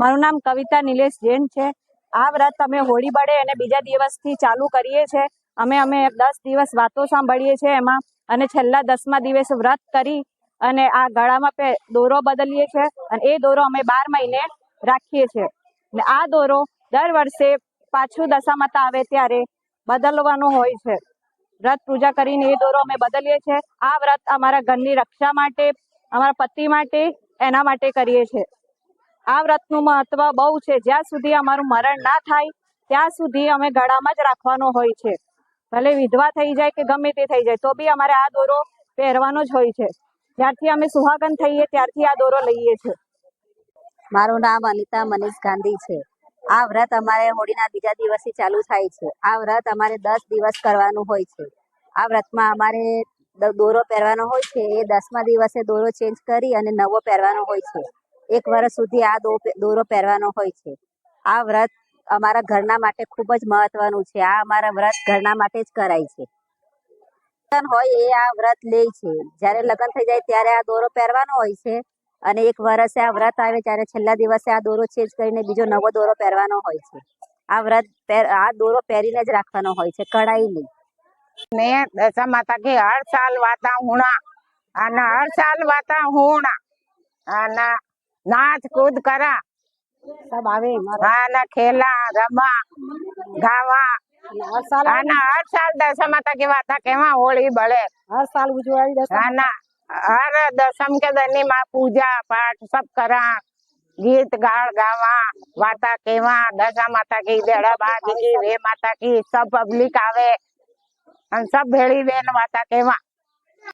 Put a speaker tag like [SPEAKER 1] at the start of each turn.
[SPEAKER 1] મારું નામ કવિતા નિલેશ જૈન છે. આ વ્રત અમે હોળી બળે અને બીજા દિવસથી ચાલુ કરીએ છીએ અમે અમે દસ દિવસ વાતો સાંભળીએ છીએ એમાં અને છેલ્લા દસમા દિવસે વ્રત કરી અને આ ગળામાં દોરો બદલીએ છીએ અને એ દોરો અમે બાર મહિને રાખીએ છીએ આ દોરો દર વર્ષે પાછું દશામાતા આવે ત્યારે બદલવાનો હોય છે. વ્રત પૂજા કરીને એ દોરો અમે બદલીએ છીએ આ વ્રત અમારા ઘરની રક્ષા માટે, અમારા પતિ માટે, એના માટે કરીએ છીએ આ વ્રતનું મહત્વ બહુ છે. જ્યાં સુધી અમારું મરણ ના થાય, ત્યાં સુધી અમે ગળામાં જ રાખવાનો હોય છે. ભલે વિધવા થઈ જાય કે ગમે તે થઈ જાય, તો બી અમારે આ દોરો પહેરવાનો જ હોય છે. જ્યારથી અમે સુહાગન થઈએ, ત્યારથી આ દોરો લઈએ છીએ
[SPEAKER 2] મારું નામ અનિતા મનીષ ગાંધી છે. આ વ્રત અમારે હોળીના બીજા દિવસથી ચાલુ થાય છે. આ વ્રત અમારે દસ દિવસ કરવાનું હોય છે. આ વ્રતમાં અમારે દોરો પહેરવાનો હોય છે. એ દસમા દિવસે દોરો ચેન્જ કરી અને નવો પહેરવાનો હોય છે. એક વર્ષ સુધી આ દોરો પહેરવાનો હોય છે. આ વ્રત અમારા ઘરના માટે ખૂબ જ મહત્વનું છે. આ અમારા વ્રત ઘરના માટે જ કરાય છે. હોય એ આ વ્રત લે છે. જ્યારે લગ્ન થઈ જાય ત્યારે આ દોરો પહેરવાનો હોય છે અને એક વર્ષે આ વ્રત આવે ત્યારે છેલ્લા દિવસે આ દોરો ચેન્જ કરીને બીજો નવો દોરો પહેરવાનો હોય છે. આ વ્રત આ દોરો પહેરીને જ રાખવાનો હોય છે કડાઈ નહીં
[SPEAKER 3] મેં દશા માતા કે હર સાલ વાતા હુણા અને હર સાલ વાતા હુણા અને નાચ કૂદ કરા.
[SPEAKER 2] સબ આવે
[SPEAKER 3] હા ના ખેલા રમા ગાવા. હર સાલ આના હર સાલ દશમ હતા કેવા હતા કેવા હોળી બળે.
[SPEAKER 2] હર સાલ ઉજવાય
[SPEAKER 3] દશમ. આના હર દશમ કે દની માં પૂજા પાઠ સબ કરા. ગીત ગાળ ગાવા વાતા કેવા દશા માતા કી દેડા બાગી વે માતા કી સબ પબ્લિક આવે. અને સબ ભેળી બેન વાતા કેવા.